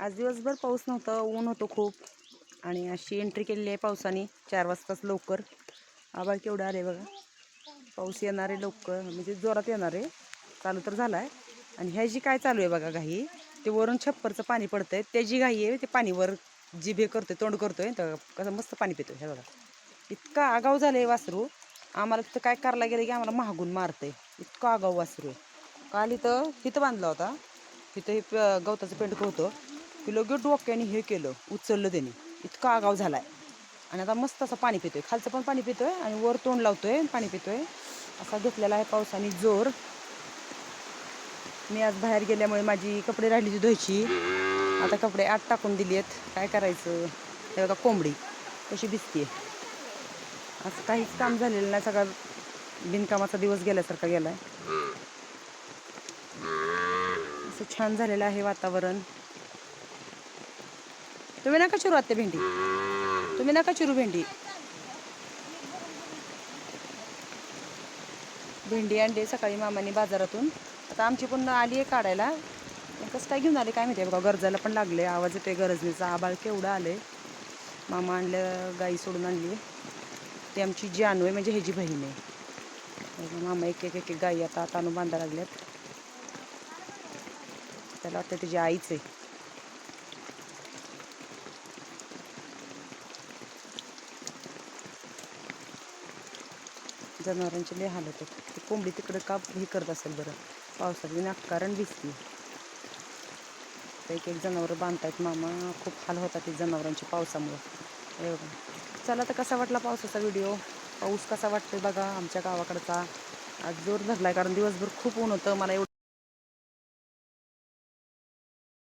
आज दिवसभर पाऊस नव्हता ऊन होतं खूप. आणि अशी एंट्री केलेली आहे पावसाने चार वाजताच लवकर. आभाळ केवढं आले बघा. पाऊस येणार आहे लवकर म्हणजे जोरात येणार आहे. चालू तर झाला आहे आणि ह्या जी काय चालू आहे बघा घाई? ते वरून छप्परचं पाणी पडतं आहे त्याची घाई आहे ते पाणीवर जिभे करतोय तोंड करतोय. तर कसं मस्त पाणी पितो हे बघा. इतका आगाव झालं आहे वासरू. आम्हाला तिथं काय करायला गेलं की आम्हाला महागून मारतंय. इतकं आगाव वासरू आहे. काल इथं हिथं बांधला होता. तिथं हे प- गवताचं पेंडकं होतं. की लगेच डोक्याने हे केलं उचललं त्याने. इतका आगाव झालाय. आणि आता मस्त असं पाणी पितोय. खालचं पण पाणी पितोय आणि वर तोंड लावतोय आणि पाणी पितोय. असा घेतलेला आहे पावसाने जोर. मी आज बाहेर गेल्यामुळे माझी कपडे राहिली धुवायची. आता कपडे आत टाकून दिली आहेत काय करायचं? हे बघा कोंबडी. कशी दिसते असं काहीच काम झालेलं नाही. सगळा बिनकामाचा दिवस गेल्यासारखा गेलाय. असं छान झालेलं आहे वातावरण. तुम्ही नका चिरू आत्या भेंडी. तुम्ही नका चिरू भेंडी. भेंडी आणली सकाळी मामाने बाजारातून. आता आमची पण आली आहे काढायला. कसं काय घेऊन आले काय माहिती बघा गरजाला पण लागले आवाज येतोय गरजनेचा आबाळ केवढं आले मामा आणलं गाई सोडून आणली. ती आमची जानू आहे म्हणजे ह्याची बहीण आहे. मामा एक एक एक एक गाई आता आता आणून बांधा लागल्यात. त्याला वाटतं त्याची आईच आहे. जनावरांची लय हालत होतात ती कोंबडी तिकडं का हे करत असेल बरं? पावसात विनाकारण भिजती एक एक जनावरं बांधतायत मामा. खूप हाल होतात ते जनावरांची पावसामुळं. एवढं. चला तर कसा वाटला पावसाचा व्हिडिओ? पाऊस कसा वाटतोय बघा आमच्या गावाकडचा. आज जोर धरलाय कारण दिवसभर खूप ऊन होतं. मला एवढं